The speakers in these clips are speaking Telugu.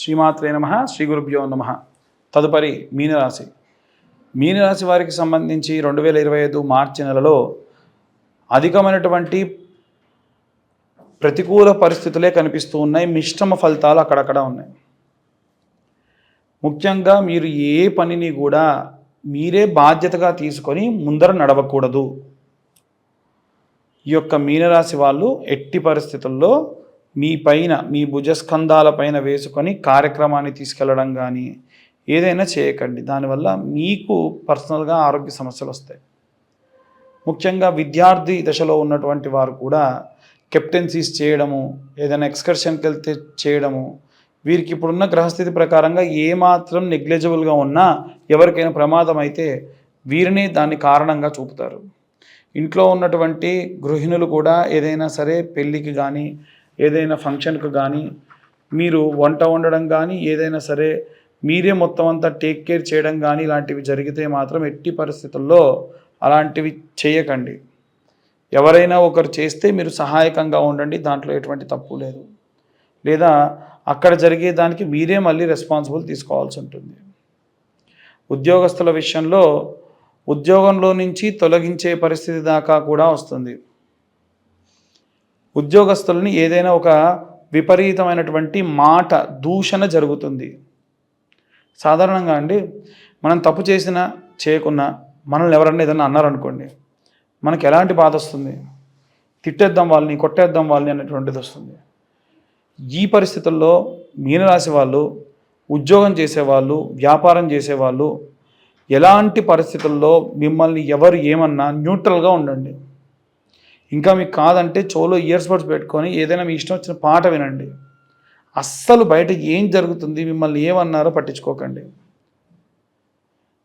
శ్రీమాత్రే నమ శ్రీ గురుభ్యో నమ. తదుపరి మీనరాశి. మీనరాశి వారికి సంబంధించి రెండు వేల ఇరవై ఐదు మార్చి నెలలో అధికమైనటువంటి ప్రతికూల పరిస్థితులే కనిపిస్తూ ఉన్నాయి. మిశ్రమ ఫలితాలు అక్కడక్కడ ఉన్నాయి. ముఖ్యంగా మీరు ఏ పనిని కూడా మీరే బాధ్యతగా తీసుకొని ముందర నడవకూడదు. ఈ యొక్క మీనరాశి వాళ్ళు ఎట్టి పరిస్థితుల్లో మీ పైన మీ భుజస్కంధాల పైన వేసుకొని కార్యక్రమాన్ని తీసుకెళ్ళడం కానీ ఏదైనా చేయకండి. దానివల్ల మీకు పర్సనల్గా ఆరోగ్య సమస్యలు వస్తాయి. ముఖ్యంగా విద్యార్థి దశలో ఉన్నటువంటి వారు కూడా కెప్టెన్సీస్ చేయడము ఏదైనా ఎక్స్కర్షన్కి వెళ్తే చేయడము వీరికి ఇప్పుడున్న గ్రహస్థితి ప్రకారంగా ఏమాత్రం నెగ్లెజబుల్గా ఉన్నా ఎవరికైనా ప్రమాదం అయితే వీరిని దాన్ని కారణంగా చూపుతారు. ఇంట్లో ఉన్నటువంటి గృహిణులు కూడా ఏదైనా సరే పెళ్ళికి కానీ ఏదైనా ఫంక్షన్కు కానీ మీరు వంట వండడం కానీ ఏదైనా సరే మీరే మొత్తం అంతా టేక్ కేర్ చేయడం కానీ ఇలాంటివి జరిగితే మాత్రం ఎట్టి పరిస్థితుల్లో అలాంటివి చేయకండి. ఎవరైనా ఒకరు చేస్తే మీరు సహాయకంగా ఉండండి దాంట్లో ఎటువంటి తప్పు లేదు. లేదా అక్కడ జరిగే దానికి మీరే మళ్ళీ రెస్పాన్సిబుల్ తీసుకోవాల్సి ఉంటుంది. ఉద్యోగస్తుల విషయంలో ఉద్యోగంలో నుంచి తొలగించే పరిస్థితి దాకా కూడా వస్తుంది. ఉద్యోగస్తులని ఏదైనా ఒక విపరీతమైనటువంటి మాట దూషణ జరుగుతుంది. సాధారణంగా అండి మనం తప్పు చేసినా చేయకున్నా మనల్ని ఎవరన్నా ఏదన్నా అన్నారనుకోండి మనకి ఎలాంటి బాధ వస్తుంది? తిట్టేద్దాం వాళ్ళని కొట్టేద్దాం వాళ్ళని అనేటువంటిది వస్తుంది. ఈ పరిస్థితుల్లో మీనరాశి వాళ్ళు ఉద్యోగం చేసేవాళ్ళు వ్యాపారం చేసేవాళ్ళు ఎలాంటి పరిస్థితుల్లో మిమ్మల్ని ఎవరు ఏమన్నా న్యూట్రల్గా ఉండండి. ఇంకా మీకు కాదంటే చోలో ఇయర్స్ బడ్స్ పెట్టుకొని ఏదైనా మీ ఇష్టం వచ్చిన పాట వినండి. అస్సలు బయట ఏం జరుగుతుంది మిమ్మల్ని ఏమన్నారో పట్టించుకోకండి.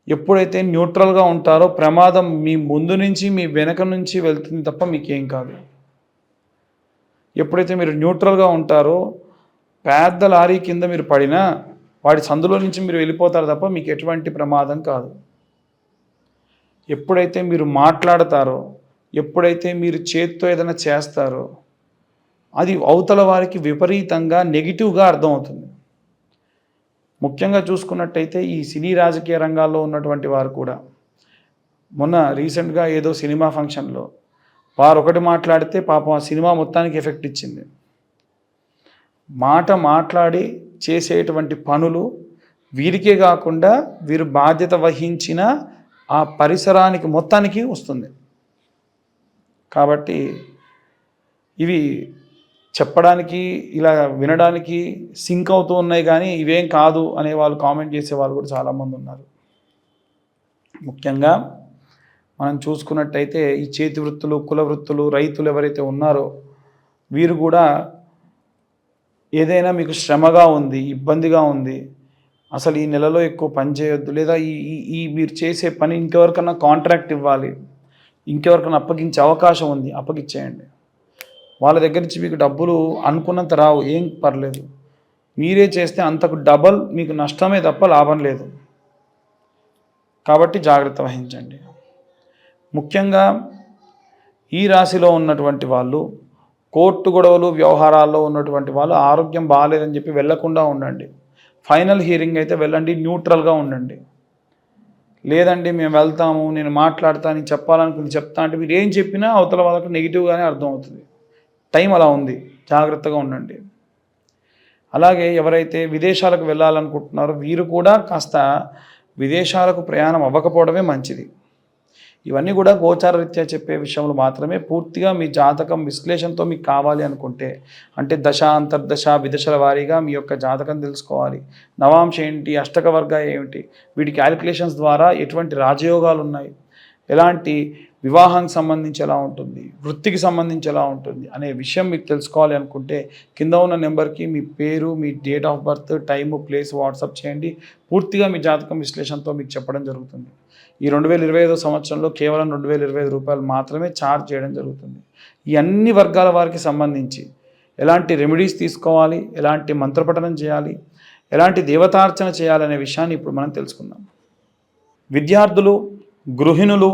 ఎప్పుడైతే న్యూట్రల్గా ఉంటారో ప్రమాదం మీ ముందు నుంచి మీ వెనక నుంచి వెళ్తుంది తప్ప మీకేం కాదు. ఎప్పుడైతే మీరు న్యూట్రల్గా ఉంటారో పెద్ద లారీ కింద మీరు పడినా వాడి సందులో నుంచి మీరు వెళ్ళిపోతారు తప్ప మీకు ఎటువంటి ప్రమాదం కాదు. ఎప్పుడైతే మీరు మాట్లాడతారో ఎప్పుడైతే మీరు చేత్తో ఏదైనా చేస్తారో అది అవతల వారికి విపరీతంగా నెగిటివ్గా అర్థమవుతుంది. ముఖ్యంగా చూసుకున్నట్టయితే ఈ సినీ రాజకీయ రంగాల్లో ఉన్నటువంటి వారు కూడా మొన్న రీసెంట్గా ఏదో సినిమా ఫంక్షన్లో వారు ఒకటి మాట్లాడితే పాపం ఆ సినిమా మొత్తానికి ఎఫెక్ట్ ఇచ్చింది. మాట మాట్లాడి చేసేటువంటి పనులు వీరికే కాకుండా వీరు బాధ్యత వహించిన ఆ పరిసరానికి మొత్తానికి వస్తుంది. కాబట్టి ఇవి చెప్పడానికి ఇలా వినడానికి సింక్ అవుతూ ఉన్నాయి కానీ ఇవేం కాదు అనే వాళ్ళు కామెంట్ చేసే వాళ్ళు కూడా చాలామంది ఉన్నారు. ముఖ్యంగా మనం చూసుకున్నట్టయితే ఈ చేతి వృత్తులు కుల వృత్తులు రైతులు ఎవరైతే ఉన్నారో వీరు కూడా ఏదైనా మీకు శ్రమగా ఉంది ఇబ్బందిగా ఉంది అసలు ఈ నెలలో ఎక్కువ పని చేయొద్దు లేదా ఈ ఈ- ఈ మీరు చేసే పని ఇంకెవరికన్నా కాంట్రాక్ట్ ఇవ్వాలి ఇంకెవరికైనా అప్పగించే అవకాశం ఉంది అప్పగించేయండి వాళ్ళ దగ్గర నుంచి మీకు డబ్బులు అనుకున్నంత రావు ఏం పర్లేదు. మీరే చేస్తే అంతకు డబల్ మీకు నష్టమే తప్ప లాభం లేదు. కాబట్టి జాగ్రత్త వహించండి. ముఖ్యంగా ఈ రాశిలో ఉన్నటువంటి వాళ్ళు కోర్టు గొడవలు వ్యవహారాల్లో ఉన్నటువంటి వాళ్ళు ఆరోగ్యం బాగాలేదని చెప్పి వెళ్ళకుండా ఉండండి. ఫైనల్ హియరింగ్ అయితే వెళ్ళండి న్యూట్రల్గా ఉండండి. లేదండి మేము వెళ్తాము నేను మాట్లాడతాను నేను చెప్పాలనుకుని చెప్తా అంటే మీరు ఏం చెప్పినా అవతల వాళ్ళకి నెగిటివ్గానే అర్థమవుతుంది. టైం అలా ఉంది జాగ్రత్తగా ఉండండి. అలాగే ఎవరైతే విదేశాలకు వెళ్ళాలనుకుంటున్నారో వీరు కూడా కాస్త విదేశాలకు ప్రయాణం అవ్వకపోవడమే మంచిది. ఇవన్నీ కూడా గోచార రీత్యా చెప్పే విషయంలో మాత్రమే పూర్తిగా మీ జాతకం విశ్లేషణతో మీకు కావాలి అనుకుంటే అంటే దశ అంతర్దశ విదశల వారీగా మీ యొక్క జాతకం తెలుసుకోవాలి. నవాంశ ఏంటి అష్టక వర్గ ఏమిటి వీటి క్యాలిక్యులేషన్స్ ద్వారా ఎటువంటి రాజయోగాలు ఉన్నాయి ఎలాంటి వివాహానికి సంబంధించి ఎలా ఉంటుంది వృత్తికి సంబంధించి ఎలా ఉంటుంది అనే విషయం మీకు తెలుసుకోవాలి అనుకుంటే కింద ఉన్న నెంబర్కి మీ పేరు మీ date of birth time place WhatsApp చేయండి. పూర్తిగా మీ జాతకం విశ్లేషణతో మీకు చెప్పడం జరుగుతుంది. ఈ రెండు వేల ఇరవై ఐదో సంవత్సరంలో కేవలం రెండు వేల ఇరవై ఐదు రూపాయలు మాత్రమే ఛార్జ్ చేయడం జరుగుతుంది. ఈ అన్ని వర్గాల వారికి సంబంధించి ఎలాంటి రెమెడీస్ తీసుకోవాలి ఎలాంటి మంత్రపఠనం చేయాలి ఎలాంటి దేవతార్చన చేయాలనే విషయాన్ని ఇప్పుడు మనం తెలుసుకుందాం. విద్యార్థులు గృహిణులు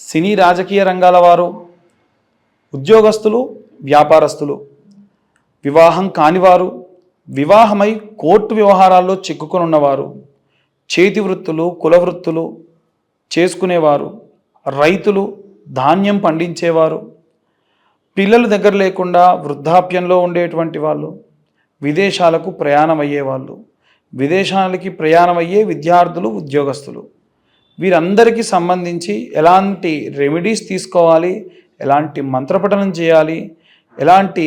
సినీ రాజకీయ రంగాల వారు ఉద్యోగస్తులు వ్యాపారస్తులు వివాహం కానివారు వివాహమై కోర్టు వ్యవహారాల్లో చిక్కుకొనున్నవారు చేతి వృత్తులు కుల వృత్తులు చేసుకునేవారు రైతులు ధాన్యం పండించేవారు పిల్లలు దగ్గర లేకుండా వృద్ధాప్యంలో ఉండేటువంటి వాళ్ళు విదేశాలకు ప్రయాణం అయ్యేవాళ్ళు విదేశాలకి ప్రయాణమయ్యే విద్యార్థులు ఉద్యోగస్తులు. వీరందరికీ సంబంధించి ఎలాంటి రెమెడీస్ తీసుకోవాలి ఎలాంటి మంత్రపఠనం చేయాలి ఎలాంటి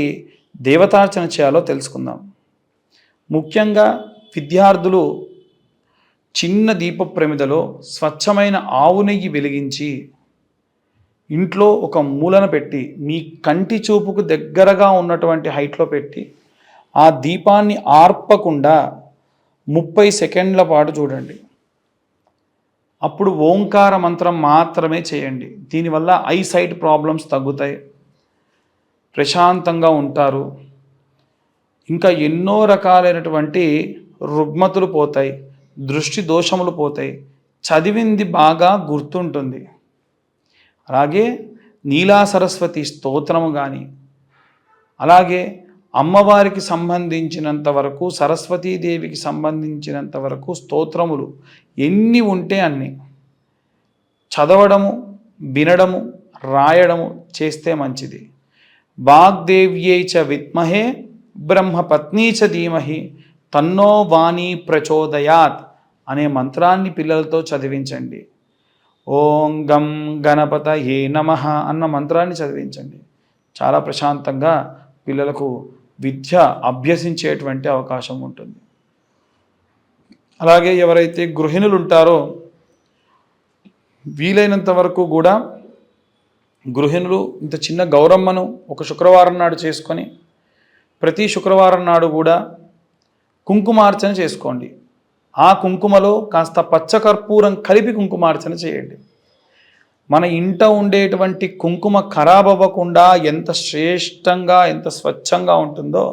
దేవతార్చన చేయాలో తెలుసుకుందాం. ముఖ్యంగా విద్యార్థులు చిన్న దీప ప్రమిదలో స్వచ్ఛమైన ఆవు నెయ్యి వెలిగించి ఇంట్లో ఒక మూలన పెట్టి మీ కంటి చూపుకు దగ్గరగా ఉన్నటువంటి హైట్లో పెట్టి ఆ దీపాన్ని ఆర్పకుండా ముప్పై సెకండ్ల పాటు చూడండి. అప్పుడు ఓంకార మంత్రం మాత్రమే చేయండి. దీనివల్ల ఐ సైట్ ప్రాబ్లమ్స్ తగ్గుతాయి. ప్రశాంతంగా ఉంటారు. ఇంకా ఎన్నో రకాలైనటువంటి రుగ్మతులు పోతాయి. దృష్టి దోషములు పోతాయి. చదివింది బాగా గుర్తుంటుంది. అలాగే నీలా సరస్వతి స్తోత్రము కానీ అలాగే అమ్మవారికి సంబంధించినంత వరకు సరస్వతీదేవికి సంబంధించినంత వరకు స్తోత్రములు ఎన్ని ఉంటే అన్ని. చదవడము వినడము రాయడము చేస్తే మంచిది. వాగ్దేవ్యై చ విద్మహే బ్రహ్మపత్నీ చ ధీమహి తన్నో వాణి ప్రచోదయాత్ అనే మంత్రాన్ని పిల్లలతో చదివించండి. ఓం గం గణపత ఏ నమ అన్న మంత్రాన్ని చదివించండి. చాలా ప్రశాంతంగా పిల్లలకు విద్య అభ్యసించేటువంటి అవకాశం ఉంటుంది. అలాగే ఎవరైతే గృహిణులు ఉంటారో వీలైనంత వరకు కూడా గృహిణులు ఇంత చిన్న గౌరమ్మను ఒక శుక్రవారం నాడు చేసుకొని ప్రతి శుక్రవారం నాడు కూడా కుంకుమార్చన చేసుకోండి. ఆ కుంకుమలో కాస్త పచ్చకర్పూరం కలిపి కుంకుమార్చన చేయండి. మన ఇంట ఉండేటువంటి కుంకుమ ఖరాబ్ అవ్వకుండా ఎంత శ్రేష్టంగా ఎంత స్వచ్ఛంగా ఉంటుందో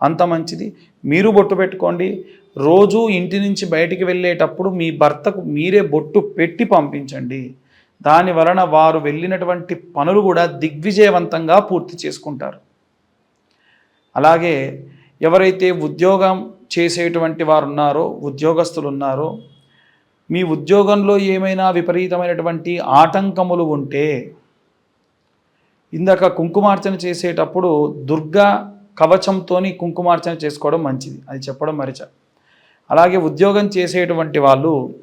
అంత మంచిది. మీరు బొట్టు పెట్టుకోండి. రోజు ఇంటి నుంచి బయటికి వెళ్ళేటప్పుడు మీ భర్తకు మీరే బొట్టు పెట్టి పంపించండి. దాని వలన వారు వెళ్ళినటువంటి పనులు కూడా దిగ్విజయవంతంగా పూర్తి చేసుకుంటారు. అలాగే ఎవరైతే ఉద్యోగం చేసేటువంటి వారు ఉన్నారో ఉద్యోగస్తులు ఉన్నారో మీ ఉద్యోగంలో ఏమైనా విపరీతమైనటువంటి ఆటంకములు ఉంటే ఇందాక కుంకుమార్చన చేసేటప్పుడు దుర్గా కవచంతో కుంకుమార్చన చేసుకోవడం మంచిది. అది చెప్పడం మరిచ. అలాగే ఉద్యోగం చేసేటువంటి వాళ్ళు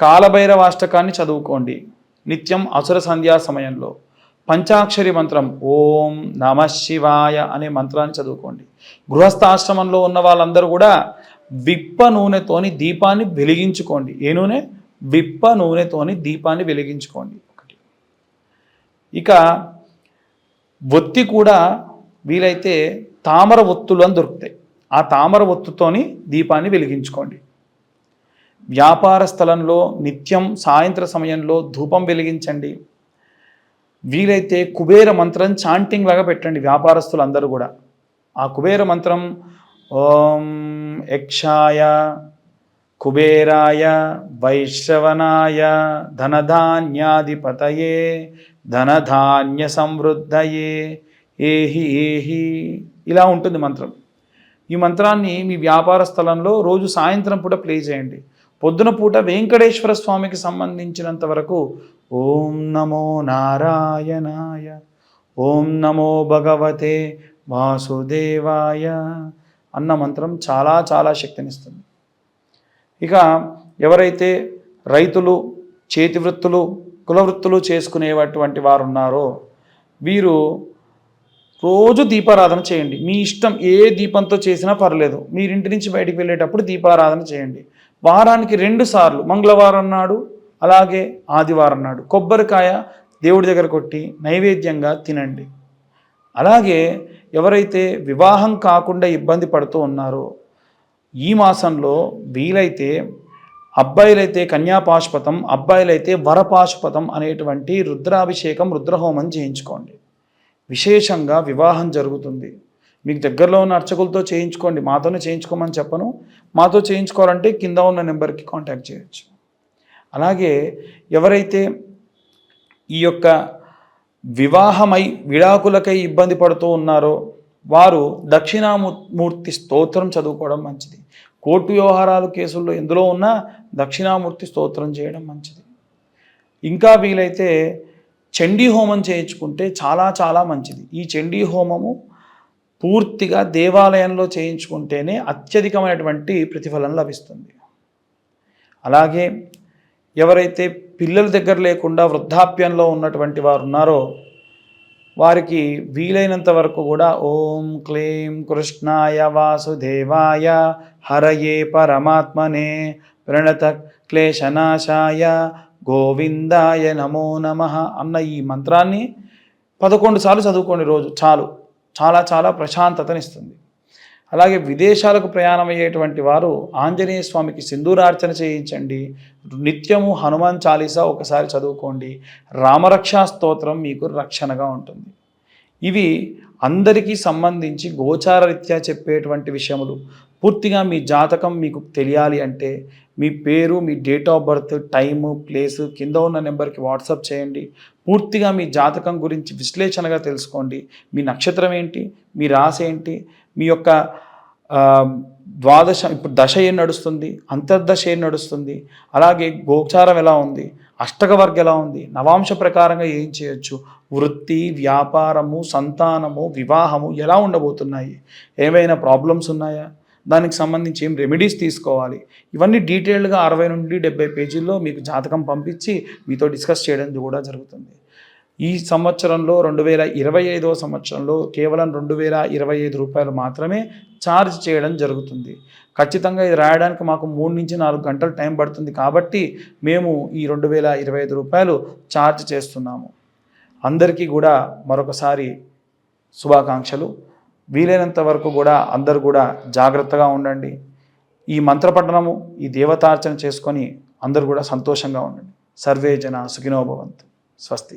కాలభైరవాష్టకాన్ని చదువుకోండి. నిత్యం అసుర సంధ్యా సమయంలో. పంచాక్షరి మంత్రం ఓం నమ శివాయ అనే మంత్రాన్ని చదువుకోండి. గృహస్థాశ్రమంలో ఉన్న వాళ్ళందరూ కూడా విప్ప నూనెతోని దీపాన్ని వెలిగించుకోండి. ఏ నూనె? విప్ప నూనెతోని దీపాన్ని వెలిగించుకోండి. ఒకటి. ఇక ఒత్తి కూడా వీలైతే తామర ఒత్తులు అని దొరుకుతాయి. ఆ తామర ఒత్తుతోని దీపాన్ని వెలిగించుకోండి. వ్యాపార స్థలంలో నిత్యం సాయంత్ర సమయంలో ధూపం వెలిగించండి. వీలైతే కుబేర మంత్రం చాంటింగ్ లాగా పెట్టండి వ్యాపారస్తులు అందరూ కూడా. ఆ కుబేర మంత్రం ఓం యక్షాయ కుబేరాయ వైశ్రవనాయ ధనధాన్యాధిపతయే ధనధాన్య సమృద్ధయే ఏహి ఏహి. ఇలా ఉంటుంది మంత్రం. ఈ మంత్రాన్ని మీ వ్యాపార స్థలంలో రోజు సాయంత్రం పూట ప్లే చేయండి. పొద్దున పూట వెంకటేశ్వర స్వామికి సంబంధించినంత వరకు ఓం నమో నారాయణాయ ఓం నమో భగవతే వాసుదేవాయ అన్న మంత్రం చాలా చాలా శక్తినిస్తుంది. ఇక ఎవరైతే రైతులు చేతి వృత్తులు కుల వృత్తులు చేసుకునేటువంటి వారు ఉన్నారో వీరు రోజు దీపారాధన చేయండి. మీ ఇష్టం ఏ దీపంతో చేసినా పర్లేదు. మీరు ఇంటి నుంచి బయటికి వెళ్ళేటప్పుడు దీపారాధన చేయండి. వారానికి రెండు సార్లు మంగళవారం నాడు అలాగే ఆదివారం నాడు కొబ్బరికాయ దేవుడి దగ్గర కొట్టి నైవేద్యంగా తినండి. అలాగే ఎవరైతే వివాహం కాకుండా ఇబ్బంది పడుతూ ఉన్నారో ఈ మాసంలో వీలైతే అబ్బాయిలైతే కన్యాపాశుపతం అబ్బాయిలైతే వరపాశుపతం అనేటువంటి రుద్రాభిషేకం రుద్రహోమం చేయించుకోండి. విశేషంగా వివాహం జరుగుతుంది. మీకు దగ్గరలో ఉన్న అర్చకులతో చేయించుకోండి. మాతోనే చేయించుకోమని చెప్పను. మాతో చేయించుకోవాలంటే కింద ఉన్న నెంబర్కి కాంటాక్ట్ చేయొచ్చు. అలాగే ఎవరైతే ఈ యొక్క వివాహమై విడాకులకై ఇబ్బంది పడుతూ ఉన్నారో వారు దక్షిణామూర్తి స్తోత్రం చదువుకోవడం మంచిది. కోర్టు వ్యవహారాలు కేసుల్లో ఎందులో ఉన్నా దక్షిణామూర్తి స్తోత్రం చేయడం మంచిది. ఇంకా వీలైతే చండీ హోమం చేయించుకుంటే చాలా చాలా మంచిది. ఈ చండీ హోమము పూర్తిగా దేవాలయంలో చేయించుకుంటేనే అత్యధికమైనటువంటి ప్రతిఫలం లభిస్తుంది. అలాగే ఎవరైతే పిల్లల దగ్గర లేకుండా వృద్ధాప్యంలో ఉన్నటువంటి వారు ఉన్నారో వారికి వీలైనంత వరకు కూడా ఓం క్లీం కృష్ణాయ వాసుదేవాయ హరయే పరమాత్మనే ప్రణత క్లేశనాశాయ గోవిందాయ నమో నమ అన్న ఈ మంత్రాన్ని పదకొండు సార్లు చదువుకోండి రోజు. చాలు. చాలా చాలా ప్రశాంతతనిస్తుంది. అలాగే విదేశాలకు ప్రయాణం అయ్యేటువంటి వారు ఆంజనేయ స్వామికి సింధూరార్చన చేయించండి. నిత్యము హనుమాన్ చాలీసా ఒకసారి చదువుకోండి. రామరక్షా స్తోత్రం మీకు రక్షణగా ఉంటుంది. ఇవి అందరికీ సంబంధించి గోచార రీత్యా చెప్పేటువంటి విషయములు. పూర్తిగా మీ జాతకం మీకు తెలియాలి అంటే మీ పేరు మీ date of birth time place కింద ఉన్న నెంబర్కి వాట్సాప్ చేయండి. పూర్తిగా మీ జాతకం గురించి విశ్లేషణగా తెలుసుకోండి. మీ నక్షత్రం ఏంటి? మీ రాశి ఏంటి? మీ యొక్క ద్వాదశ ఇప్పుడు దశ ఏం నడుస్తుంది? అంతర్దశ ఏం నడుస్తుంది? అలాగే గోచారం ఎలా ఉంది? అష్టకవర్గ ఎలా ఉంది? నవాంశ ప్రకారంగా ఏం చేయొచ్చు? వృత్తి వ్యాపారము సంతానము వివాహము ఎలా ఉండబోతున్నాయి? ఏమైనా ప్రాబ్లమ్స్ ఉన్నాయా? దానికి సంబంధించి ఏం రెమెడీస్ తీసుకోవాలి? ఇవన్నీ డీటెయిల్డ్గా అరవై నుండి డెబ్బై పేజీల్లో మీకు జాతకం పంపించి మీతో డిస్కస్ చేయడం కూడా జరుగుతుంది. ఈ సంవత్సరంలో రెండు వేల ఇరవై ఐదవ సంవత్సరంలో కేవలం రెండు వేల ఇరవై ఐదు రూపాయలు మాత్రమే ఛార్జ్ చేయడం జరుగుతుంది. ఖచ్చితంగా ఇది రాయడానికి మాకు మూడు నుంచి నాలుగు గంటలు టైం పడుతుంది కాబట్టి మేము ఈ రెండు వేల ఇరవై ఐదు రూపాయలు ఛార్జ్ చేస్తున్నాము. అందరికీ కూడా మరొకసారి శుభాకాంక్షలు. వీలైనంత వరకు కూడా అందరు కూడా జాగ్రత్తగా ఉండండి. ఈ మంత్రపఠనము ఈ దేవతార్చన చేసుకొని అందరూ కూడా సంతోషంగా ఉండండి. సర్వే జన సుఖినోభవంతు స్వస్తి.